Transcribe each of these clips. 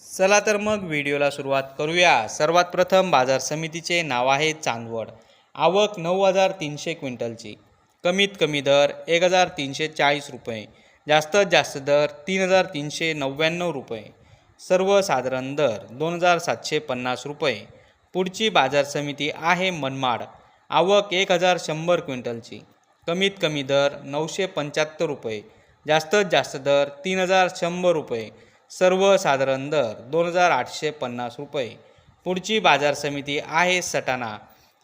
चला तर मग व्हिडिओला सुरुवात करूया. सर्वात प्रथम बाजार समितीचे नाव आहे चांदवड. आवक नऊ हजार तीनशे क्विंटलची. कमीत कमी दर एक हजार तीनशे चाळीस रुपये. जास्तीत जास्त दर तीन हजार तीनशे नव्याण्णव रुपये. सर्वसाधारण दर दोन हजार सातशे पन्नास रुपये. पुढची बाजार समिती आहे मनमाड. आवक एक हजार शंभर क्विंटलची. कमीत कमी दर नऊशे पंच्याहत्तर रुपये. जास्तीत जास्त दर तीन हजार शंभर रुपये. सर्वसाधारण दर दोन हजार आठशे पन्नास रुपये. पुढची बाजार समिती आहे सटाणा.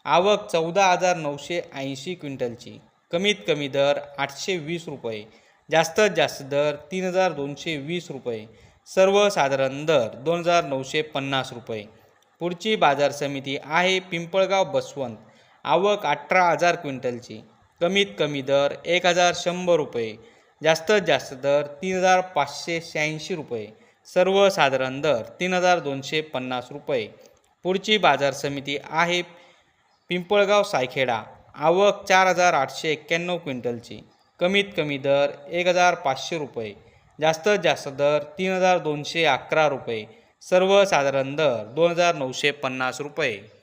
आवक चौदा हजार नऊशे ऐंशी क्विंटलची. कमीत कमी दर आठशे वीस रुपये. जास्तीत जास्त दर तीन हजार दोनशे वीस रुपये. सर्वसाधारण दर दोन हजार नऊशे पन्नास रुपये. पुढची बाजार समिती आहे पिंपळगाव बसवंत. आवक अठरा हजार क्विंटलची. कमीत कमी दर एक हजार शंभर रुपये. जास्तीत जास्त दर तीन हजार पाचशे शहाऐंशी रुपये. सर्वसाधारण दर तीन हजार दोनशे पन्नास रुपये. पुढची बाजार समिती आहे पिंपळगाव सायखेडा. आवक चार हजार आठशे एक्क्याण्णव क्विंटलची. कमीत कमी दर एक हजार पाचशे रुपये. जास्तीत जास्त दर तीन हजार दोनशे अकरा रुपये. सर्वसाधारण दर दोन हजार नऊशे पन्नास रुपये.